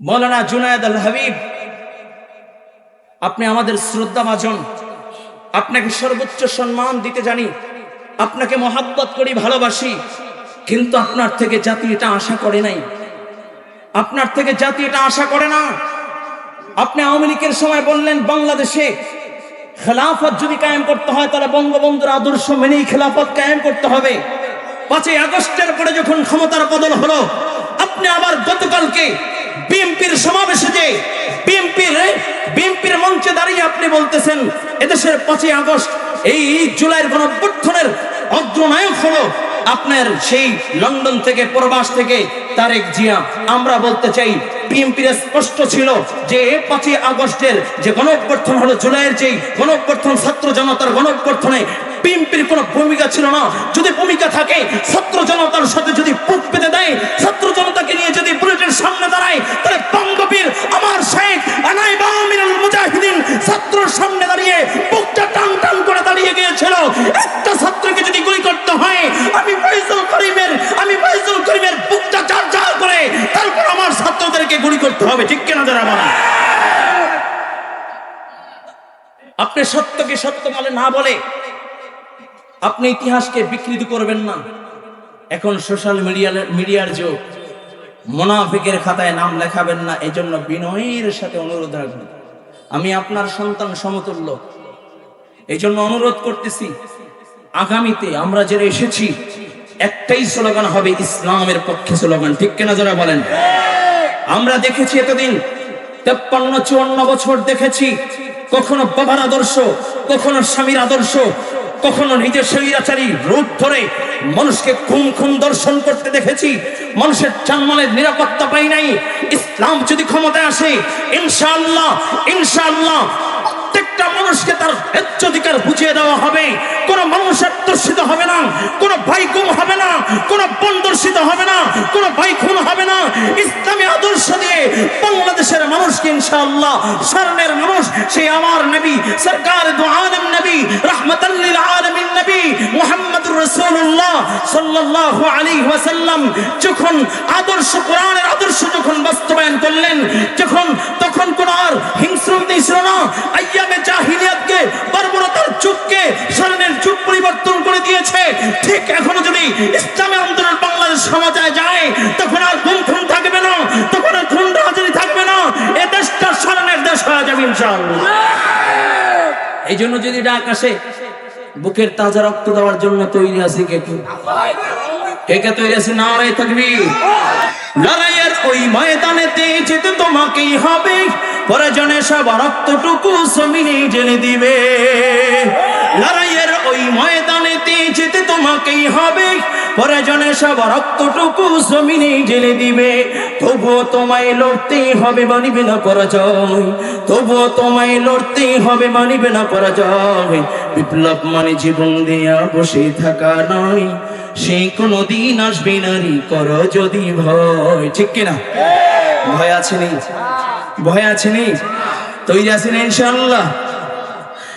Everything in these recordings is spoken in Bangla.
মৌলানা জুনায়দ আল হাবিব, আপনি আমাদের শ্রদ্ধা ভাজন আপনাকে সর্বোচ্চ সম্মান দিতে জানি, আপনাকে মহাব্বত করি, ভালোবাসি, কিন্তু আপনার থেকে জাতি এটা আশা করে নাই। আপনার থেকে জাতি এটা আশা করে না। আপনি আওয়ামী লীগের সময় বললেন, বাংলাদেশে খেলাফত যদি কায়েম করতে হয়, তাহলে বঙ্গবন্ধুর আদর্শ মেনেই খেলাফত কায়েম করতে হবে। পাঁচই আগস্টের পরে যখন ক্ষমতার বদল হলো, আপনি আবার গতকালকে বিএনপির সমাবেশে যে বিএনপির বিএনপির মঞ্চে দাঁড়িয়ে আপনি বলতেছেন, এদেশের পাঁচই আগস্ট, এই জুলাইয়ের গণঅভ্যুত্থানের অগ্রনায়ক হলো আপনার সেই লন্ডন থেকে, প্রবাস থেকে তারেক জিয়া। আমরা বলতে চাই, বিএনপির স্পষ্ট ছিল যে পাঁচই আগস্টের যে গণঅভ্যর্থন হলো, জুলাইয়ের যেই গণঅভ্যর্থন ছাত্র জনতার গণঅভ্যর্থনে বিএনপির কোনো ভূমিকা ছিল না। যদি ভূমিকা থাকে, ছাত্র জনতার সাথে যদি বুক পেতে দেয় ছাত্র জনতাকে নিয়ে যদি বুলেটের সামনে দাঁড়ায় তাহলে বঙ্গবীর আমার শেখ আনাইবা আমিনুল মুজাহিদিন ছাত্রর সামনে দাঁড়িয়ে বুকটা টান টান করে দাঁড়িয়ে গিয়েছিল একটা ছাত্রকে যদি গুলি করতে হয় আমি ফয়জুল করিমের আমি ফয়জুল করিমের বুকটা চার চার করে তারপর আমার ছাত্রদেরকে গুলি করতে হবে ঠিক কিনা যারা বলা আপনি সত্যকে সত্য বলে না বলে আপনি ইতিহাসকে বিকৃত করবেন না। এখন সোশ্যাল মিডিয়ার মিডিয়ার যুগ। মোনাফিকের খাতায় নাম লেখাবেন না, এজন্য বিনয়ের সাথে অনুরোধ রাখবেন। আমি আপনার সন্তান সমতুল্য। এই জন্য অনুরোধ করতেছি, আগামীতে আমরা যারা এসেছি, একটাই স্লোগান হবে ইসলামের পক্ষে স্লোগান। ঠিক কেনা যারা বলেন? আমরা দেখেছি এতদিন, তেপ্পান্ন, চুয়ান্ন বছর দেখেছি কখনো বাবার আদর্শ, কখনো স্বামীর আদর্শ, কখনো নিজের শরীরাচারী রূপ ধরে মানুষকে খুন খুম দর্শন করতে দেখেছি। মানুষের জানমালের নিরাপত্তা পাই নাই। ইসলাম যদি ক্ষমতায় আসে ইনশাল্লাহ ইনশাআল্লাহ প্রত্যেকটা মানুষকে তার ন্যায্য অধিকার বুঝিয়ে দেওয়া হবে। কোনো মানুষ দর্শিত হবে না, কোনো ভাই গুম হবে না, কোনো বন দর্শিত হবে না, কোনো ভাই খুন হবে না। ইসলামী আদর্শ দিয়ে বাংলাদেশের মানুষকে ইনশাআল্লাহ, স্বর্ণের মানুষ, সেই আমার নবী, সরকার সাল্লাল্লাহু আলাইহি ওয়াসাল্লাম যখন আদর্শ কোরআনের আদর্শ যখন বাস্তবায়ন করলেন, যখন, তখন কোন আর হিংস্রতা ছিল না। আইয়ামে জাহিলিয়াতকে, বর্বরতার যুগকে স্মরণের যুগ পরিবর্তন করে দিয়েছে। ঠিক এখনও যদি ইসলামী আন্দোলন বাংলাদেশ সমাজে যায়, তখন আর গুম খুন থাকবে না, তখন আর খুন রাজারি থাকবে না। এ দেশটা স্মরণের দেশ হয়ে যাবে ইনশাআল্লাহ। এই জন্য যদি ডাক আসে বুকের তাজা রক্ত দেওয়ার জন্য তৈরি আছে কে কে? কে তৈরি আছে? না রে থাকবি। লড়াইয়ের ওই ময়দানেতে যেতে তোমাকেই হবে। প্রয়োজনে সব রক্তটুকু সমিয়ে জেনে দিবে। লড়াইয়ের ওই ময়দানেতে যেতে তোমাকেই হবে। প্রয়োজনে সব রক্তটুকু জমিনে জেনে দিবে। তবুও তোমায় লড়তেই হবে মানিবে না পরাজয়। তবুও তোমায় লড়তেই হবে মানিবে না পরাজয়। বিপ্লব মানে জীবন দেয়া, বসে থাকা নয়। সে কোনো দিন আসবে নারী কর যদি ভয়। ঠিক কিনা? ভয় আছে নেই? ভয় আছে নেই? তৈরি আছে না ইনশাল্লাহ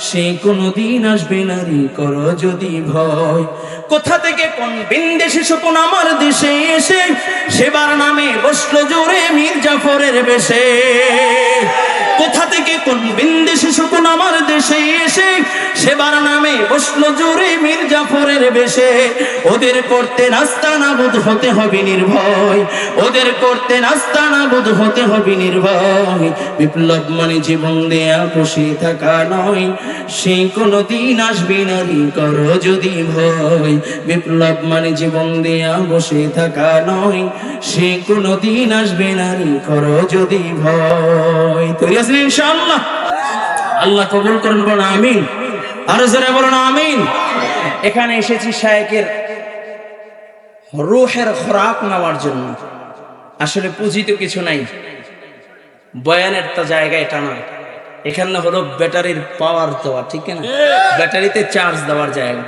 সে কোনদিন আসবে নারি কর যদি ভয়। কোথা থেকে কোন বিন্দেশে শকুন আমার দেশে এসে? সেবার নামে বসল জোরে মীর জাফরের বেশে। কোন বিন্দেশে স্বপন আমার দেশে এসে, সেবার নামে বসল জোরে মীর জাফরের বেশে। ওদের করতে রাস্তা নাবুদ হতে হবে নির্ভয়। ওদের করতে রাস্তা নাবুদ হতে হবে নির্ভয়। বিপ্লব মানে জীবন দেয়া বসে থাকা নয়। সে কোনো দিন আসবে নারী করো যদি ভয়। বিপ্লব মানে জীবন দেয়া, বসে থাকা নয়। সে কোনো দিন আসবে নারী করো যদি ভয়। তৈরি আছেন ইনশাআল্লাহ। আল্লাহ কবুল করুন, বলুন আমিন। আরও জোরে বলুন আমিন। এখানে এসেছি শায়েকের রুহের খোরাক নেওয়ার জন্য। আসলে পুঁজি তো কিছু নাই। বয়ানের তো জায়গা এটা নয়। এখানে হলো ব্যাটারির পাওয়ার দেওয়া, ঠিক না? ব্যাটারিতে চার্জ দেওয়ার জায়গা।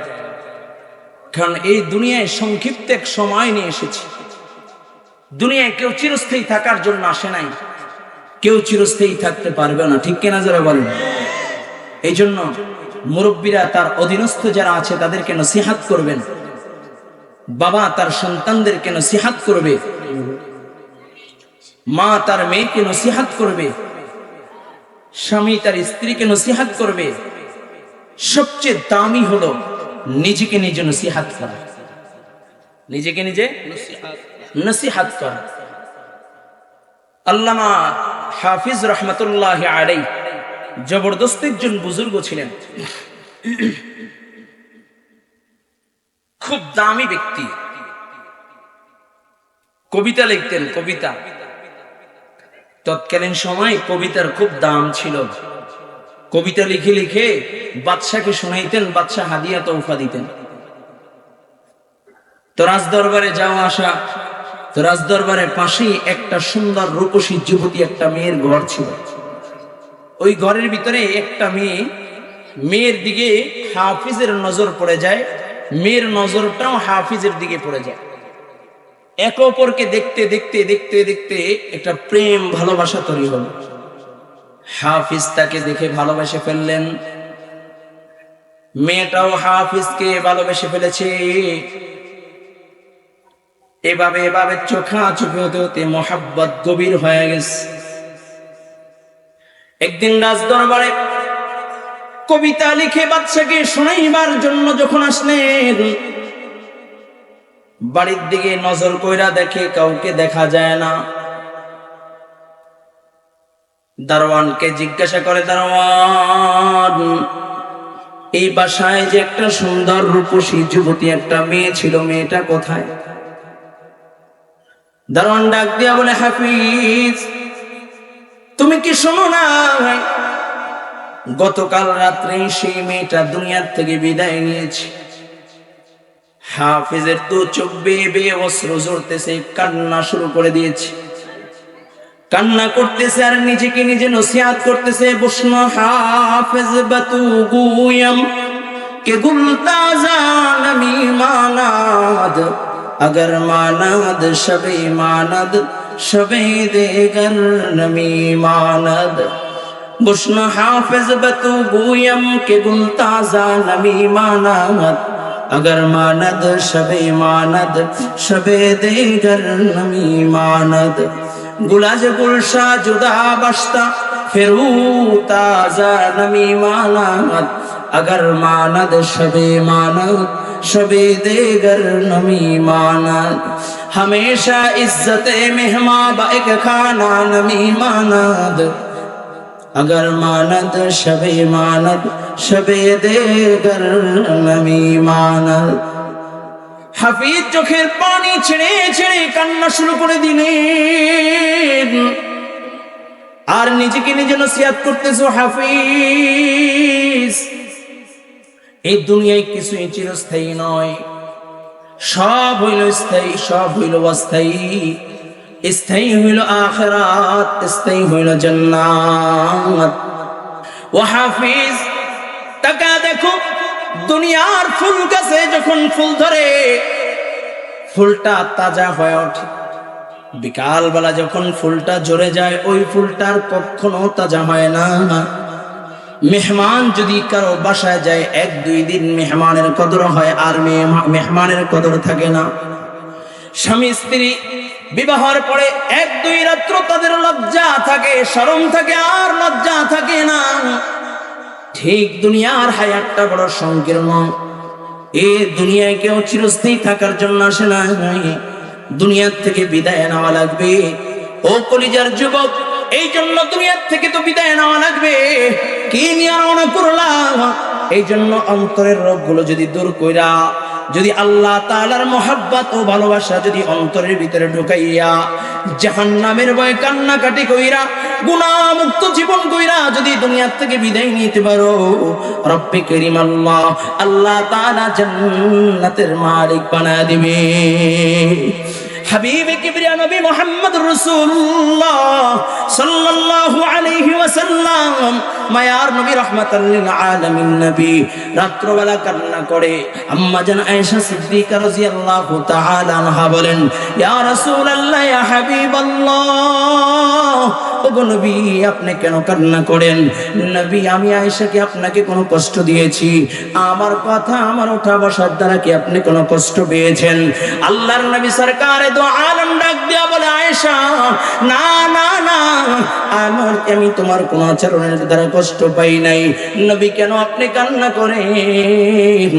কারণ এই দুনিয়ায় সংক্ষিপ্ত এক সময় নিয়ে এসেছি। দুনিয়ায় কেউ চিরস্থায়ী থাকার জন্য আসে নাই। কেউ চিরস্থায়ী থাকতে পারবে না, ঠিক কিনা যারা বলেন? এই জন্য মুরব্বীরা তার অধীনস্থ যারা আছে তাদেরকে নসিহাত করবেন। বাবা তার সন্তানদেরকে নসিহাত করবে। মা তার মেয়েকে নসিহাত করবে। স্বামী তার স্ত্রীকে নসিহাত করবে। সবচেয়ে দামি হলো নিজেকে নিজে নসিহাত করা। নিজেকে নিজে নসিহাত করা। আল্লামা হাফিজ রহমতুল্লাহ আলাই জবরদস্ত একজন বুজুর্গ ছিলেন। খুব দামি ব্যক্তি। কবিতা লিখতেন, কবিতা। তৎকালীন সময় কবিতার খুব দাম ছিল। কবিতা লিখে লিখে বাদশাকে শোনাইতেন, বাদশাহ হাদিয়া তৌফা দিতেন। তো রাজদরবারে যাওয়া আসা তো রাজদরবারের পাশেই একটা সুন্দর রূপসী যুবতী, একটা মেয়ের ঘর ছিল। ওই ঘরের ভিতরে একটা মেয়ে, মেয়ের দিকে হাফিজের নজর পড়ে যায়, মেয়ের নজরটাও হাফিজের দিকে পড়ে যায়। একে অপরকে দেখতে দেখতে দেখতে দেখতে একটা প্রেম, ভালোবাসা তৈরি হলো। হাফিজ তাকে দেখে ভালোবেসে ফেললেন। মেয়েটাও হাফিজকে ভালোবেসে ফেলেছে। এভাবে এভাবে চোখা চোখে হতে হতে মোহাব্বত গভীর হয়ে গেছে। একদিন রাজ দরবারে কবিতা লিখে বাচ্চাকে শোনাইবার জন্য যখন আসলেন, বাড়ির দিকে নজর কইরা দেখে কাউকে দেখা যায় না। দারোয়ানকে জিজ্ঞাসা করে, দারোয়ান, এই বাসায় যে একটা সুন্দর রূপসী যুবতী, একটা মেয়ে ছিল, মেয়েটা কোথায়? দারোয়ান ডাক দিয়া বলে, হাফিজ তুমি কি শোনো না? ভাই গতকাল রাত্রে সেই মেয়েটা দুনিয়ার থেকে বিদায় নিয়েছে। হাফিজের তো চোখ বেয়ে বেয়ে অস্ত্র জড়তেছে কান্না শুরু করে দিয়েছে। কান্না করতেছে আর নিজেকে নিজে নসিহাত করতেছে, বসন হাফেজ বাতু গুয়াম, কে গুলতা জান আমি মানাদ, আগর মানাদ সবে মানাদ। شبه دیگر نمیماند بشن حافظ بتو گویم که گل تازہ نمیماند اگر ماند شب ماند شب دیگر نمی ماند گلاج گلشا جدا بشتا فرو تازہ نمی ماند اگر ماند شب ماند شبِ دیگر نمی مانند ہمیشہ عزت مہمان با ایک کھانا نمی مانند اگر مانت شب مانت شب دیگر نمی মানত হাফিজ চোখের পানি ছেড়ে ছেড়ে কান্না শুরু করে দিলেন আর নিজেকে নিজে নসিহাত করতেছো হাফিজ এই দুনিয়ায় কিছুই চিরস্থায়ী নয়। সব হইল স্থায়ী, সব হইল অস্থায়ী। স্থায়ী হইল আখরাত, স্থায়ী হইল জান্নাত। ও হাফিজ টাকা দেখো, দুনিয়ার ফুল গাছে যখন ফুল ধরে, ফুলটা তাজা হয়ে ওঠে। বিকালবেলা যখন ফুলটা ঝরে যায়, ওই ফুলটার কখনো তাজা হয় না। মেহমান যদি কারও বাসায় যায়, এক দুই দিন মেহমানের কদর হয়, আর মেহমানের কদর থাকে না। স্বামী, স্ত্রী বিবাহের পরে এক দুই রাত্র তাদের লজ্জা থাকে সরম থাকে, আর লজ্জা থাকে না। ঠিক দুনিয়ার হায়াতটা বড় সংকীর্ণ। এ দুনিয়ায় কেউ চিরস্থায়ী থাকার জন্য আসে না দুনিয়ার থেকে বিদায় নেওয়া লাগবে। ও কলিজার যুবক এই জন্য দুনিয়ার থেকে তো বিদায় নেওয়া লাগবে। কি নিয়ে রওনা করলাম? এই জন্য অন্তরের রোগগুলো যদি দূর কইরা, যদি আল্লাহ তাআলার মোহাব্বত ও ভালোবাসা যদি অন্তরের ভিতরে ঢুকাইয়া, জাহান্নামের ভয় কান্নাকাটি কইরা গুণামুক্ত জীবন কইরা যদি দুনিয়ার থেকে বিদায় নিতে পারো, রব্বে করিম আল্লাহ আল্লাহ তাআলা জান্নাতের মালিক বানা দিবে। হাবিবে কিবরিয়া নবী মোহাম্মদ রাসূলুল্লাহ সাল্লাল্লাহু আলাইহি ওয়াসাল্লাম, মায়ার নবী রাহমাতাল লিল আলামিন নবী, রাত্রবেলা কান্না করে আম্মা জান আপনি কেন কান্না করেন? নবী, আমি আয়েশাকে আপনাকে কোনো কষ্ট দিয়েছি। আমার কথা, আমার ওঠা বসার দ্বারা কি আপনি কোনো কষ্ট পেয়েছেন? আল্লাহর নবী সরকারে আয়েশা, না আমার আমি তোমার কোনো আচরণের কষ্ট পাই নাই। নবী, কেন আপনি কান্না করেন?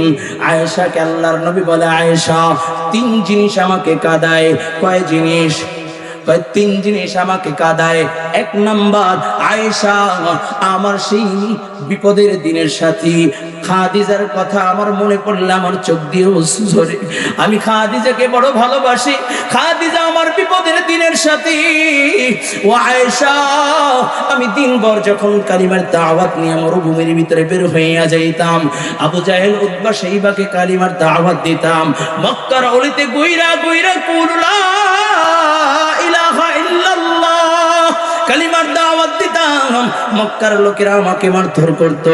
আয়েশাকে আল্লাহর নবী বলে, আয়েশা, তিন জিনিস আমাকে কাদায়। কয় জিনিস? তিন জিনিস আমাকে কাদায়। এক নাম্বার, আয়েশা, আমার সেই বিপদের দিনের সাথী। খাদিজার কথা আমার মনে পড়লে আমার চোখ দিয়ে আমি খাদিজাকে বড় ভালোবাসি। খাদিজা আমার বিপদের দিনের সাথী। ও আয়েশা, আমি দিনভর যখন কালিমার দাওয়াত নিয়ে মরুভূমির ভিতরে বের হইয়া যাইতাম, আবু জাহেল উদ্বা কালিমার দাওয়াত দিতাম। মক্কার অলিতে গুইরা গুইরা ইলাহা ইল্লাল্লাহ কালিমার দাওয়াত দিতাম। মক্কার লোকেরা আমাকে মারধর করত।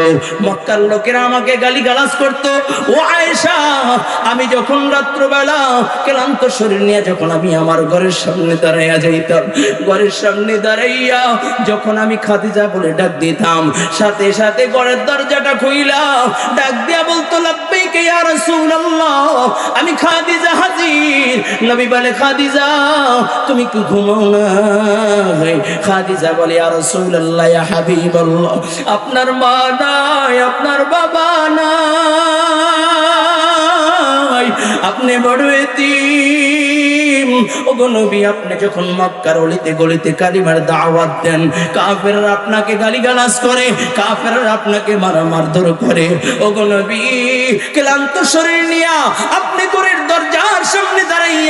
মক্কার লোকেরা আমাকে গালি গালাজ করত। ও আয়েশা, আমি যখন রাত্রবেলা ক্লান্ত শরীর নিয়ে যখন আমি আমার ঘরের সামনে দাঁড়াইয়া যাইতাম, ঘরের সামনে দাঁড়াইয়া যখন আমি খাদিজা বলে ডাক দিতাম, সাথে সাথে ঘরের দরজাটা খুইলা ডাক দিয়া বলতো লাব্বাইকে ইয়া রাসূলুল্লাহ, আমি খাদিজা হাজির। নবী বলে, খাদিজা, তুমি কি ঘুমাও না? খাদিজা বলে হাবিবাল্লাহ, আপনার মা নাই, আপনার বাবা নাই, আপনি বড় নবী, আপনি আপনাকে গালিগালাজ করে আপনাকে করে। ক্লান্ত আপনি দরজার সামনে দাঁড়াইয়া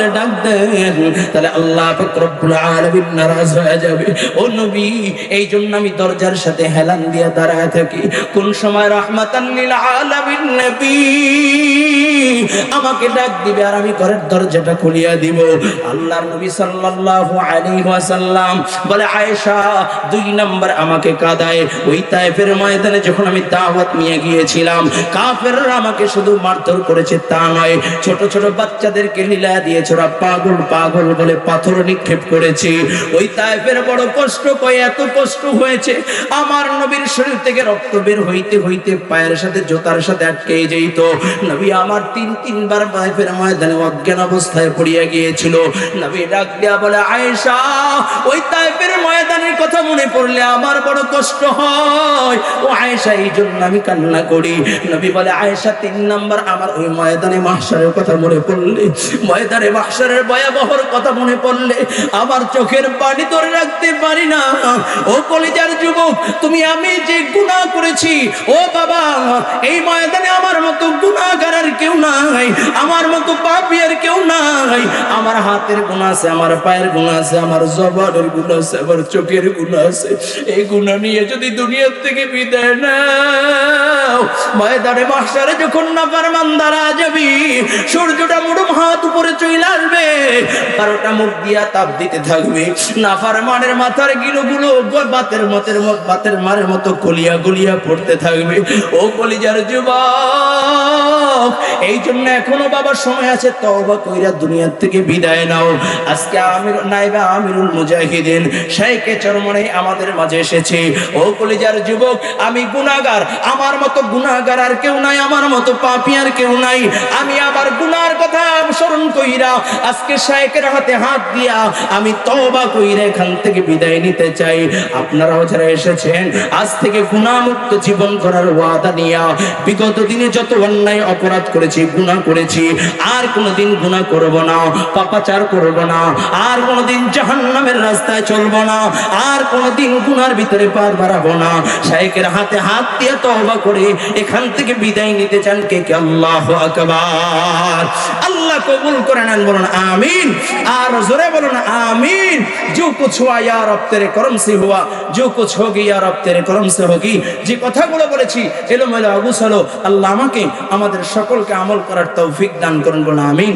বলে ডাক দেন। তাহলে আল্লাহ ফকরুল আলমিন নারাজ হয়ে যাবে। ও নবী এই জন্য আমি দরজার সাথে হেলান দিয়ে দাঁড়ায় থাকি। কোন সময় রাহমাতান লিল আলামিন নবী। আমাকে ডাক দিবে আর আমি ঘরের দরজাটা খুলিয়া দিব। আল্লাহর নবী সাল্লাল্লাহু আলাইহি ওয়াসাল্লাম বলে, আয়েশা, দুই নাম্বার আমাকে কাদায়। ওই তায়েফের ময়দানে যখন আমি দাওয়াত নিয়ে গিয়েছিলাম, কাফেররা আমাকে শুধু মারধর করেছে তা নয়, ছোট ছোট বাচ্চাদেরকে লীলা দিয়েছে। ওরা পাগল পাগল বলে পাথর নিক্ষেপ করেছে। ওই তায়েফের বড় কষ্ট কয়, এত কষ্ট হয়েছে। আমার নবীর শরীর থেকে রক্ত বের হইতে হইতে পায়ের সাথে জোতার সাথে আটকে যেত নবী আমার তিন, তিনবার তায়েফের ময়দানে অজ্ঞান অবস্থায় পড়িয়া গিয়েছিল। নবী ডাক দিয়া বলে, আয়েশা, ওই তায়েফের ময়দানের কথা মনে পড়লে আমার বড় কষ্ট হয়। ও আয়েশা, এই জন্য আমি কান্না করি। নবী বলে, আয়েশা, তিন নাম্বার আমার ওই ময়দানে মাহশারের কথা মনে পড়লে, ময়দানে মাহশারের ভয়াবহর কথা মনে পড়লে আমার চোখের পানি ধরে রাখতে পারি না। ও কলিজার যুবক, তুমি আমি যে গুনাহ করেছি, ও বাবা, এই ময়দানে আমার মতো গুনাহগার আর কেউ নাই, আমার মতো পাপী আর কেউ নাই। আমার হাতের গুণ আছে, আমার পায়ের গুণ আছে, আমার জবানের গুণ আছে, আমার চোখের গুণ আছে। এই গুণ নিয়ে যদি দুনিয়ার থেকে বিদায় নাও, ময়দানে মাস্টারে যখন না পারমান দাঁড়া যাবি, সূর্যটা মুড়ুম হাত উপরে চলে আসবে, বারোটা মুখ দিয়া তাপ দিতে থাকবে। না ফারমানের মাথার গিলো গুলো বাতের মতের মত বাতের মারের মতো গলিয়া গলিয়া পড়তে থাকবে। ও কলিজার যুবক এই জন্য এখনও বাবার সময় আছে, তওবা কইরা দুনিয়ার থেকে বিদায় নাও। আজকে আমির নাইবা আমিরুল মুজাহিদিন শাইখে চরমনে আমাদের মাঝে এসেছে। ও কলিজার যুবক, আমি গুনাহগার, আমার মতো গুনাহগার আর কেউ নাই, আমার মতো পাপী আর কেউ নাই। আমি আবার গুনার কথা স্মরণ কইরা আজকে শাইখের হাতে হাত দিয়া আমি তওবা কইরা এখান থেকে বিদায় নিতে চাই। আপনারাও যারা এসেছেন, আজ থেকে গুনাহমুক্ত জীবন করার ওয়াদা নিয়া, বিগত দিনে যত অন্যায় অপরাধ করেছি করেছি গুণা করেছি, আর কোনোদিন গুণা করব না, পাপাচার করব না, আর কোনোদিন জাহান্নামের রাস্তায় চলব না, আর কোনোদিন গুনার ভিতরে পার বাড়াবো না। শাইকের হাতে হাত দিয়ে তওবা করে এখান থেকে বিদায় নিতে চান কে কে? আল্লাহ আকবার। আল্লাহ কবুল করে নেন, বলুন আমিন। আর জোরে বলুন আমিন। যে কিছু ইয়া রব, তেরে করম সে হুয়া। যে কিছু হোগি ইয়া রব, তেরে করম সে হোগি। যে কথাগুলো বলেছি, এলোমেলো অগুসলো আল্লাহ আমাকে, আমাদের সকলকে আমল আমল করার তৌফিক দান করুন বলে আমিন।